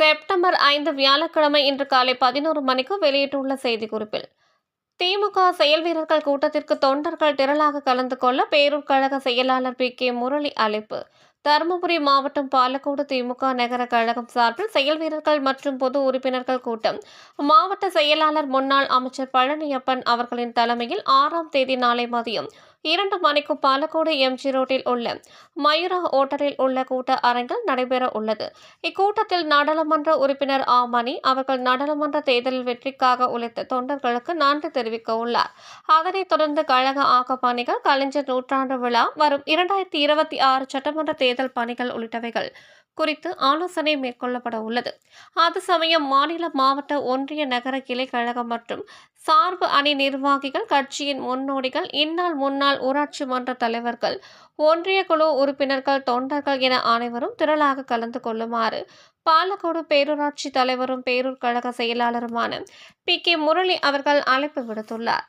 September ஐந்து வியாழக்கிழமை இன்று காலை பதினோரு மணிக்கு வெளியிட்டுள்ள செய்திக்குறிப்பில் திமுக செயல் வீரர்கள் கூட்டத்திற்கு தொண்டர்கள் திரளாக கலந்து கொள்ள பேரூர் கழக செயலாளர் பி. கே. முரளி அழைப்பு. தருமபுரி மாவட்டம் பாலக்கோடு திமுக நகர கழகம் சார்பில் செயல் வீரர்கள் மற்றும் பொது உறுப்பினர்கள் கூட்டம். மாவட்ட செயலாளர் முன்னாள் அமைச்சர் பழனியப்பன் அவர்களின் தலைமையில் ஆறாம் தேதி நாளை மதியம் இரண்டு மணிக்கு பாலக்கோடு எம்ஜி ரோட்டில் உள்ள மயூரா ஓட்டலில் உள்ள கூட்ட அரங்கில் நடைபெற உள்ளது. இக்கூட்டத்தில் நாடாளுமன்ற உறுப்பினர் ஆமணி அவர்கள் நாடாளுமன்ற தேர்தலில் வெற்றிக்காக உழைத்த தொண்டர்களுக்கு நன்றி தெரிவிக்க உள்ளார். அதனைத் தொடர்ந்து கழக ஆக்க பணிகள் கலைஞர் நூற்றாண்டு விழா வரும் இரண்டாயிரத்தி இருபத்தி ஆறு சட்டமன்ற தேர்தல் பணிகள் உள்ளிட்டவைகள் குறித்து ஆலோசனை மேற்கொள்ளப்பட உள்ளது. அது சமயம் மாநில மாவட்ட ஒன்றிய நகர கிளை கழகம் மற்றும் சார்பு அணி நிர்வாகிகள் கட்சியின் முன்னோடிகள் இந்நாள் முன்னாள் முன்னாள் ஊராட்சி மன்ற தலைவர்கள் ஒன்றிய குழு உறுப்பினர்கள் தொண்டர்கள் என அனைவரும் திரளாக கலந்து கொள்ளுமாறு பாலக்கோடு பேரூராட்சி தலைவரும் பேரூர் கழக செயலாளருமான பி கே முரளி அவர்கள் அழைப்பு விடுத்துள்ளார்.